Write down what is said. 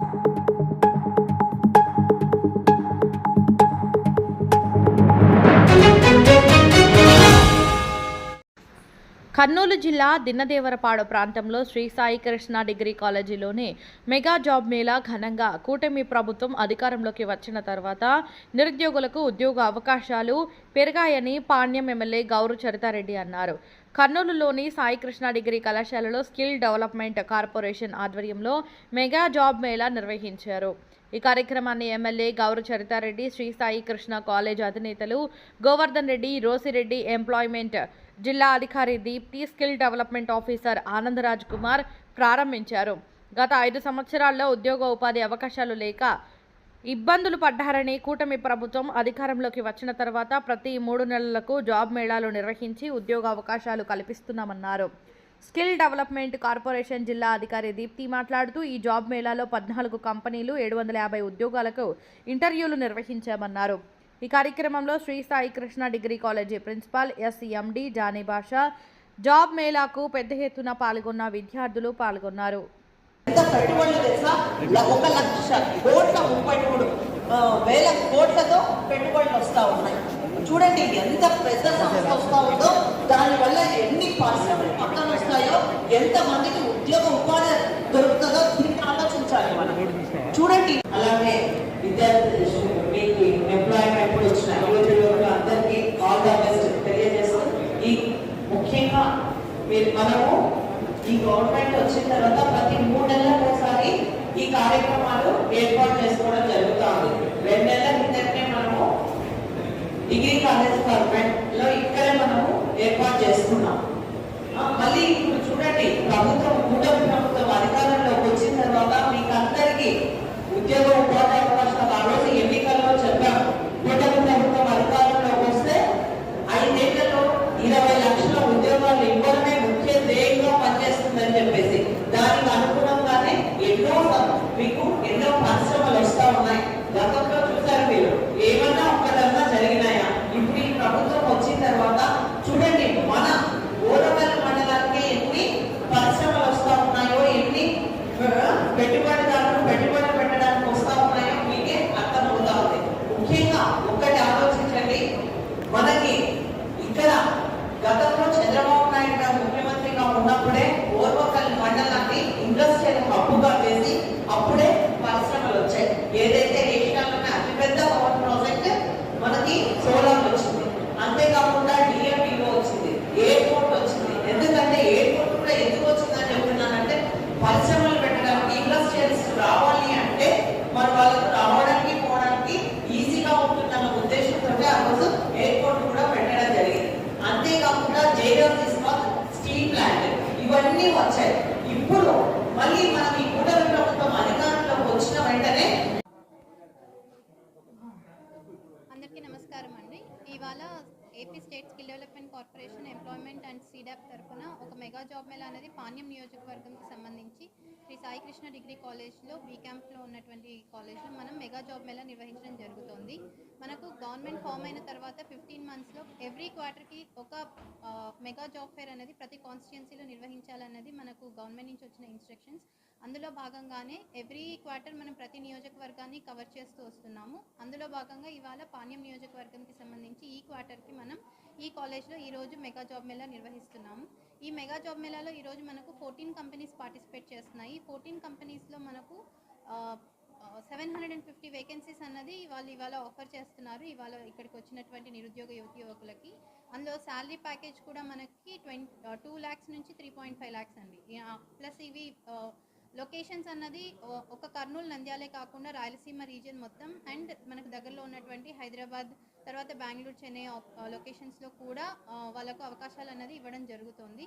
you Kurnool జిల్లా దిన్నదేవరపాడు ప్రాంతంలో Shri Sai Krishna degree కాలేజీలోని మెగా జాబ్ మేళా ఘనంగా కూటమి ప్రభుత్వం అధికారంలోకి వచ్చిన తర్వాత నిరుద్యోగులకు ఉద్యోగ అవకాశాలు పెరిగాయని పాణ్యం ఎమ్మెల్యే గౌరు చరితారెడ్డి అన్నారు. కర్నూలులోని సాయి కృష్ణ డిగ్రీ కళాశాలలో స్కిల్ డెవలప్మెంట్ కార్పొరేషన్ ఆధ్వర్యంలో మెగా జాబ్ మేళా నిర్వహించారు. ఈ కార్యక్రమాన్ని ఎమ్మెల్యే గౌరవ చరితారెడ్డి శ్రీ సాయి కృష్ణ కాలేజ్ అధినేతలు గోవర్ధన్ రెడ్డి రోసిరెడ్డి ఎంప్లాయ్మెంట్ జిల్లా అధికారి Deepthi skill development officer Anandraj Kumar ప్రారంభించారు. గత ఐదు సంవత్సరాల్లో ఉద్యోగ ఉపాధి అవకాశాలు లేక ఇబ్బందులు పడ్డారని కూటమి ప్రభుత్వం అధికారంలోకి వచ్చిన తర్వాత ప్రతి మూడు నెలలకు జాబ్ మేళాలు నిర్వహించి ఉద్యోగ అవకాశాలు కల్పిస్తున్నామన్నారు. స్కిల్ డెవలప్మెంట్ కార్పొరేషన్ జిల్లా అధికారి దీప్తి మాట్లాడుతూ ఈ జాబ్ మేళాలో పద్నాలుగు కంపెనీలు ఏడు వందల యాభై ఉద్యోగాలకు ఇంటర్వ్యూలు నిర్వహించామన్నారు. ఈ కార్యక్రమంలో Sri Sai Krishna degree college principal SMD Jani Basha job మేళాకు పెద్ద ఎత్తున పాల్గొన్న విద్యార్థులు పాల్గొన్నారు. ఒక లక్ష కోట్ల ముప్పై మూడు వేల కోట్లతో పెట్టుబడులు ఉన్నాయి. చూడండి ఎంత పెద్ద సంస్థ వస్తా ఉందో దానివల్ల ఎన్ని పరిశ్రమలు పక్కన వస్తాయో ఎంత మందికి ఉద్యోగ ఉపాధి దొరుకుతుందో దీన్ని ఆలోచించాలి మనం. చూడండి. అలాగే విద్యార్థి మీకు ఎంప్లాయ్మెంట్ కూడా వచ్చిన యువతులు అందరికీ ఆల్ ద బెస్ట్ తెలియజేస్తూ ఈ ముఖ్యంగా మీరు మనము ఈ గవర్నమెంట్ వచ్చిన తర్వాత ప్రతి మూడు నెలలకు ఒకసారి ఈ కార్యక్రమాలు ఏర్పాటు చేసుకోవడం జరుగుతుంది. రెండు నెలల కిందనే మనము డిగ్రీ కాలేజ్ గవర్నమెంట్లో ఇక్కడే మనము ఏర్పాటు చేసుకున్నాం ఆ, మళ్ళీ ఇప్పుడు చూడండి ప్రభుత్వం కూటమి ప్రభుత్వం అధికారంలోకి వచ్చిన తర్వాత మీకు అందరికీ ఉద్యోగ ఉపాధి అవకాశాలు ఆ రోజు ఎన్నికల్లో చెప్పాం కూటమి ప్రభుత్వం అధికారంలోకి వస్తే ఐదేళ్ళలో ఇరవై లక్షల ఉద్యోగాలు ఇవ్వడమే ముఖ్య ధ్యేయంగా పనిచేస్తుందని చెప్పేసి దానికి అనుగుణంగానే ఎన్నో స- మీకు ఎన్నో పరిశ్రమలు వస్తా ఉన్నాయి గతంలో చూసారు మీరు ఏమన్నా ఒక్కటన్నా జరిగినాయా ఇప్పుడు ఈ ప్రభుత్వం వచ్చిన తర్వాత చూడండి మన ఓరవల్ మండలానికి ఎన్ని పరిశ్రమలు వస్తా ఉన్నాయో ఎన్ని ఆ, ఇవన్నీ వచ్చాయి. ఇప్పుడు మళ్ళీ మనం ఈ కూటమి ప్రభుత్వం అధికారంలోకి వచ్చిన వెంటనే అందరికీ నమస్కారం అండి. ఇవాళ AP state skill development corporation employment and SEEDAP తరఫున ఒక మెగా జాబ్ మేళా అనేది పాణ్యం నియోజకవర్గంకి సంబంధించి శ్రీ సాయికృష్ణ డిగ్రీ కాలేజ్లో బీక్యాంప్లో ఉన్నటువంటి కాలేజ్లో మనం మెగా జాబ్ మేళా నిర్వహించడం జరుగుతుంది. మనకు గవర్నమెంట్ ఫామ్ అయిన తర్వాత ఫిఫ్టీన్ ఎవ్రీ క్వార్టర్కి ఒక మెగా జాబ్ ఫేర్ అనేది ప్రతి కాన్స్టిట్యున్సీలో నిర్వహించాలన్నది మనకు గవర్నమెంట్ నుంచి వచ్చిన ఇన్స్ట్రక్షన్స్ అందులో భాగంగానే ఎవ్రీ క్వార్టర్ మనం ప్రతి నియోజకవర్గాన్ని కవర్ చేస్తూ వస్తున్నాము. అందులో భాగంగా ఇవాళ పాణ్యం నియోజకవర్గంకి సంబంధించి ఈ క్వార్టర్కి మనం ఈ కాలేజ్లో ఈరోజు మెగా జాబ్ మేళా నిర్వహిస్తున్నాము. ఈ మెగా జాబ్ మేళాలో ఈరోజు మనకు ఫోర్టీన్ కంపెనీస్ పార్టిసిపేట్ చేస్తున్నాయి. ఫోర్టీన్ కంపెనీస్లో మనకు seven hundred and fifty vacancies అన్నది వాళ్ళు ఇవాళ ఆఫర్ చేస్తున్నారు. ఇవాళ ఇక్కడికి వచ్చినటువంటి నిరుద్యోగ యువతి యువకులకి. అందులో శాలరీ ప్యాకేజ్ కూడా మనకి ట్వంటీ టూ ల్యాక్స్ నుంచి త్రీ పాయింట్ ఫైవ్ ల్యాక్స్ అండి. ప్లస్ ఇవి లొకేషన్స్ అన్నది ఒక కర్నూలు నంద్యాలే కాకుండా రాయలసీమ రీజియన్ మొత్తం అండ్ మనకు దగ్గరలో ఉన్నటువంటి హైదరాబాద్ తర్వాత బెంగళూరు చెన్నై లొకేషన్స్లో కూడా వాళ్ళకు అవకాశాలు అన్నది ఇవ్వడం జరుగుతుంది.